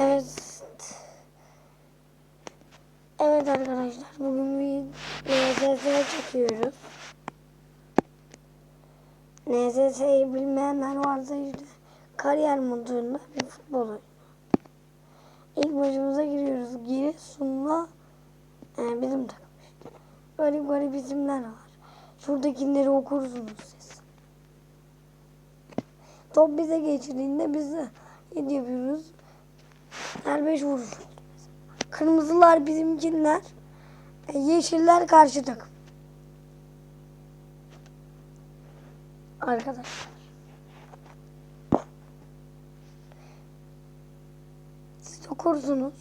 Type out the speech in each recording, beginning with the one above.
Evet. Evet arkadaşlar bugün bir NSS çekiyoruz. NSS'yi bilmeyenler varsa işte kariyer modunda bir futbol oyunu. İlk maçımıza giriyoruz. Giresun'la e, bizim takım işte. Böyle garip isimler var. Şuradakileri okursunuz siz. Top bize geçtiğinde biz ne yapıyoruz? Her beş vuruş oldu mesela. Kırmızılar bizimkiler. e, Yeşiller karşı takım. Arkadaşlar. Siz okursunuz.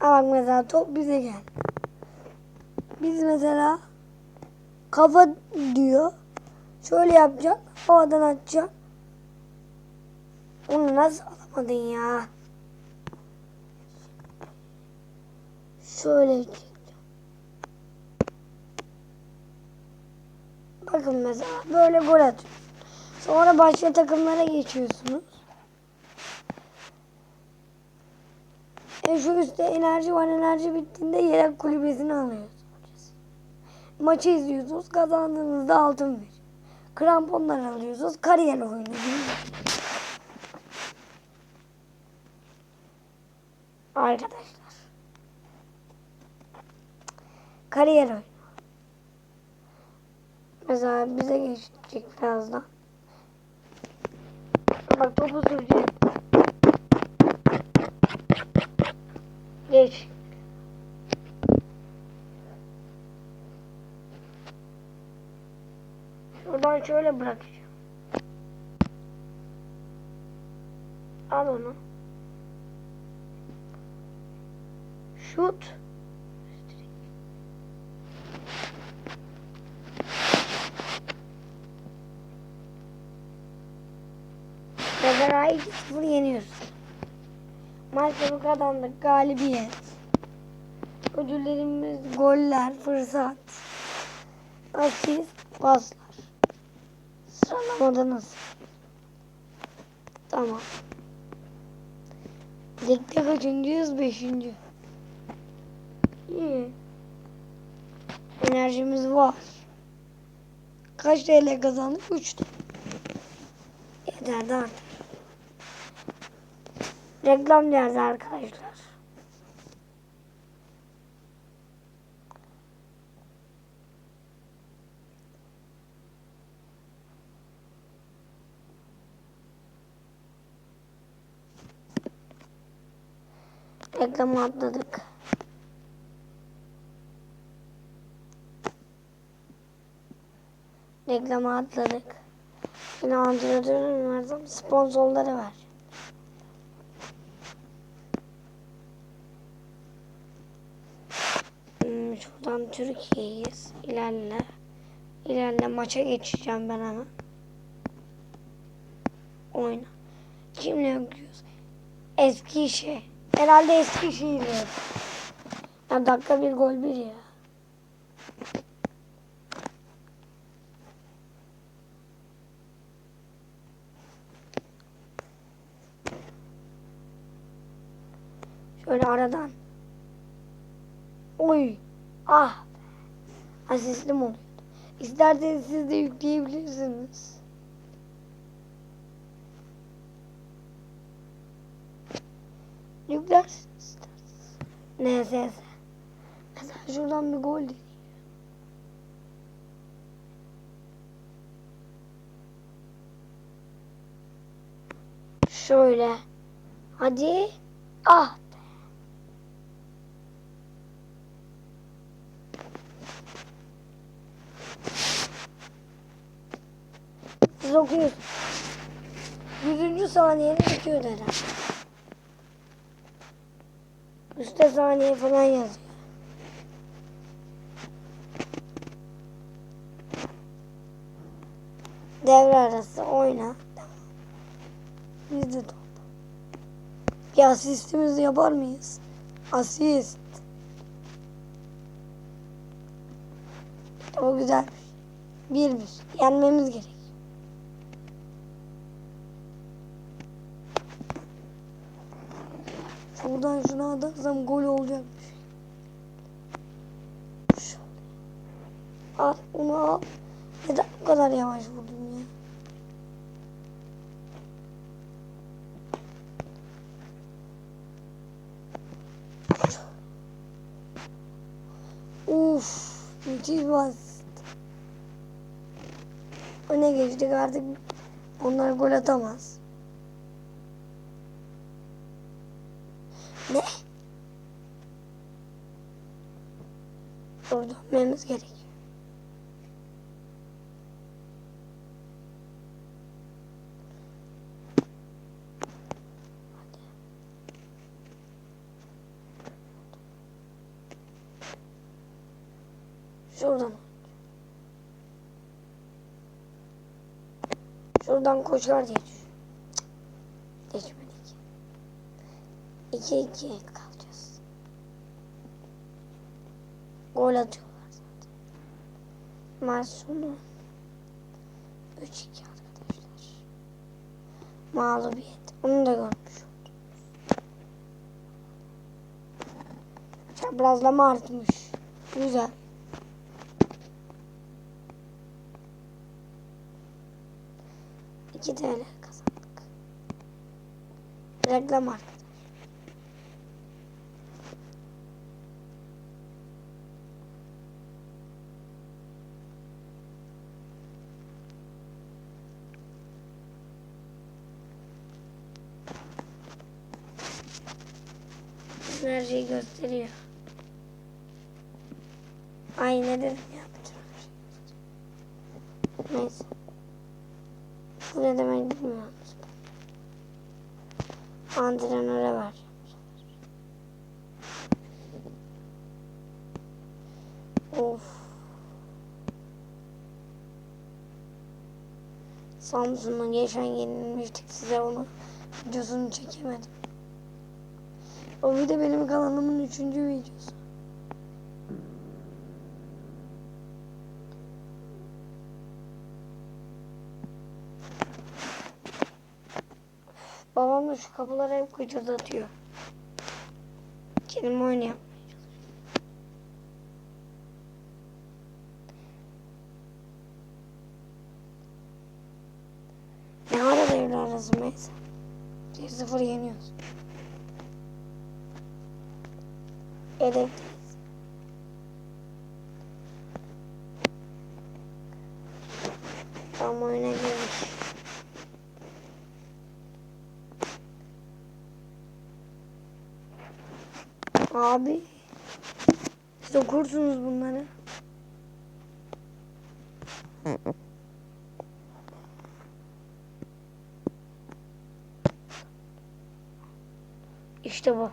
Ama mesela top bize gel. Biz mesela kafa diyor. Şöyle yapacak. Havadan atacak. Onu nasıl alamadın ya? Şöyle çekeceğim. Bakın mesela böyle gol atıyor. Sonra başka takımlara geçiyorsunuz. E şu üstte enerji var. Enerji bittiğinde yedek kulübesini alıyorsunuz. Maçı izliyorsunuz. Kazandığınızda altın ver. Kramponlar alıyorsunuz. Kariyer oyunu gibi. Arkadaşlar. Kariyer oyunu. Mesela bize geçecek birazdan. Bak topu sürecek. Geç. Şuradan şöyle bırakacağım. Al onu. Şut. Mesela 2-0 yeniyoruz. Maçı kazandık. Galibiyet. Ödüllerimiz goller, fırsat, asist, paslar. Sıralamada nasıl? Tamam. Ligde kaçıncıyız? Beşinci. İyi. Enerjimiz var. Kaç TL kazandık? 3 TL. Yeter de artık. Reklam geldi arkadaşlar. Reklamı atladık. Reklamı atladık. Yine antrenörüm varsa sponsorları var. Hmm, şuradan Türkiye'yiz. İlerle. İlerle maça geçeceğim ben hemen. Oyna. Kimle okuyoruz? Eskişehir. Herhalde Eskişehir'le. Ya dakika bir gol bir ya. Şöyle aradan. Oy. Ah. Asistim oluyor. İsterseniz siz de yükleyebilirsiniz. Yüklersiniz isterseniz. NSS. Mesela şuradan bir gol deneyim. Şöyle. Hadi. Ah. Siz okuyorsunuz. Yüzüncü saniyede bitiyor herhalde. Üste saniye falan yazıyor. Devre arası oyna. Biz de top. Ya asistimizi yapar mıyız? Asist. O güzel. Bir bir. Yenmemiz gerek. Şuradan şuna atarsam gol olacakmış. Şöyle. Al onu al. Neden bu kadar yavaş vurdum ya? Uf, müthiş basit. Öne geçtik artık onlar gol atamaz. Ne? Dur dönmemiz gerekiyor. Şuradan. Şuradan koşar diye düşün. Geçmedik. 2 2 Gol atıyorlar zaten. Maç sonu 3 2 arkadaşlar. Mağlubiyet. Onu da görmüş. Çaprazlama artmış. Güzel. İki TL kazandık. Reklam arkadaş. Her şeyi gösteriyor. Ay ne dedim ya gösteriyor. Neyse. Bu ne demek bilmiyorum. Antrenöre ver. Of. Samsun'un geçen yenilmiştik size onu videosunu çekemedim. O de benim kanalımın üçüncü videosu. Babam da şu kapıları hep gıcırdatıyor. Kendim oyun yapmaya çalışıyorum. Ne ara devre arası neyse. 1-0 yeniyoruz. Hedefteyiz. Tam oyuna girmiş. Abi. Siz okursunuz bunları. İşte bu.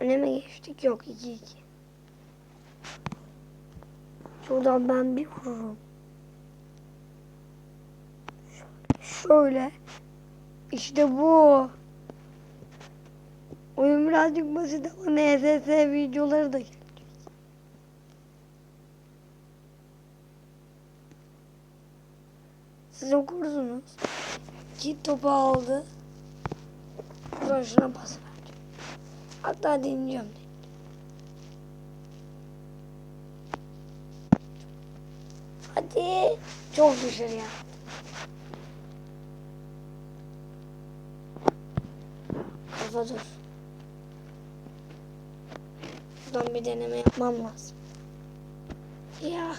Öne mi geçtik? Yok 2-2. Şuradan ben bir vururum. Şöyle. İşte bu. Birazcık basit ama NSS videoları da gelecek. Siz okursunuz. Git topu aldı. Sonra şuna pas verdi. Hatta dinliyorum. Hadi. Çok dışarıya. Kafa dur. Buradan bir deneme yapmam lazım. Ya.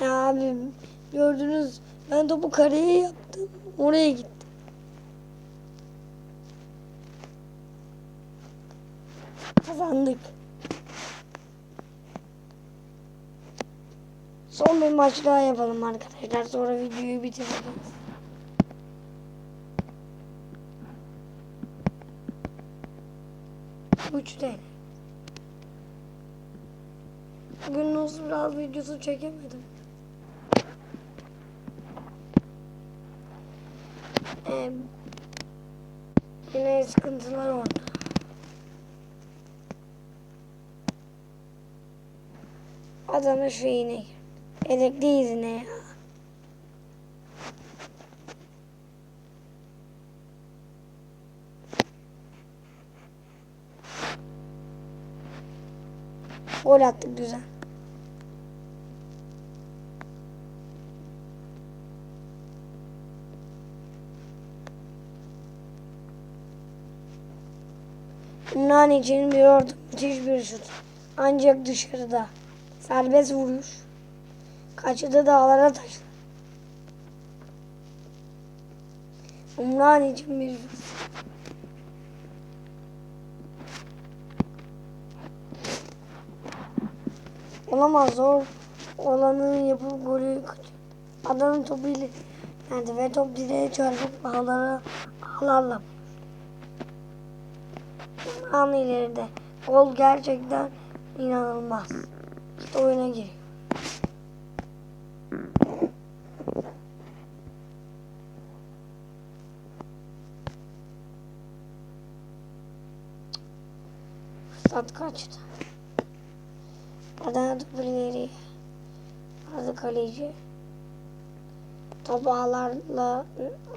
Ya abim gördünüz ben topu kareye yaptım. Oraya gitti. Kazandık. Son bir maç daha yapalım arkadaşlar. Sonra videoyu bitireceğiz. Üç. Bugün uzun biraz videosu çekemedim. Ee, yine sıkıntılar oldu. Adana şu iğne. Elekli izine ya. Gol attık güzel. İçin bir orta müthiş bir şut. Ancak dışarıda. Serbest vuruş. Kaçırdı dağlara taştı. Ümran için bir şut. Olamaz zor olanı yapıp golü kaçırdı. Adanın topu ile geldi ve top direğe çarpıp ağlara ağlarla an ileride. Gol gerçekten inanılmaz. İşte oyuna giriyor. Fırsat kaçtı. Adana topu ileriye. Ardı kaleci. Top ağlarla,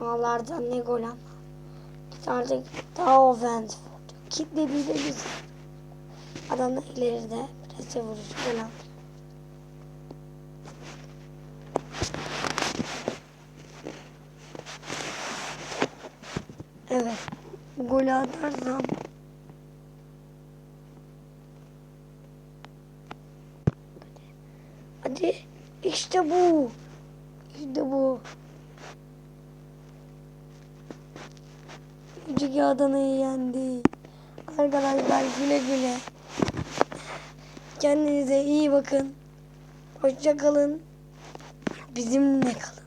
ağlardan ne gol ama. Artık daha ofensif oldu. Kitlediği de biz. Adam da ileride prese vuruş falan. Evet. Golü atarsam Hadi. İşte bu. İşte bu. Önceki Adana'yı yendi. Arkadaşlar güle güle. Kendinize iyi bakın. Hoşça kalın. Bizimle kalın.